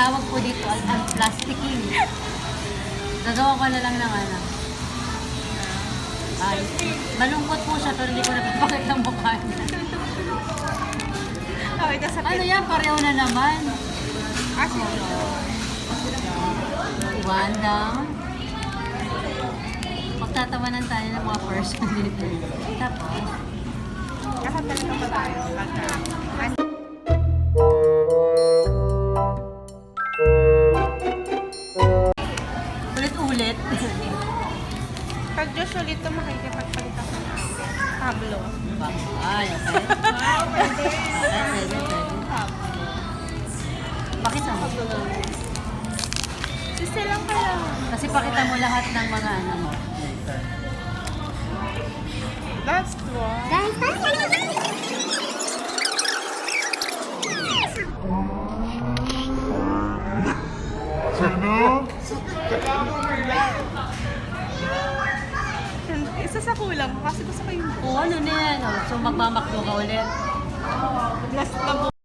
tawag po dito ay unplasticking. Gagawa ko na lang ng ano. Ay, malungkot po siya pero hindi ko napapakita ang mukha niya. Tas sa Ano yan? Pareho na naman. Ah, sige. One down. Magtatawanan tayo ng mga person dito. Tapos, Kasabal ka ba tayo? Pagka. Ulit-ulit. Pag Diyos ulit ito, makikipagpalit ako ng Pablo. Ay, okay. Wow, pwede. Ay, pwede, pwede. Pablo. Bakit ano? Sisi lang kaya. Kasi pakita mo lahat ng mga ano mo. That's cool. Guys, Isa sa kulang ko kasi gusto ko yung Oo, ano na yan. oh. So, magmamakdo ka ulit. last na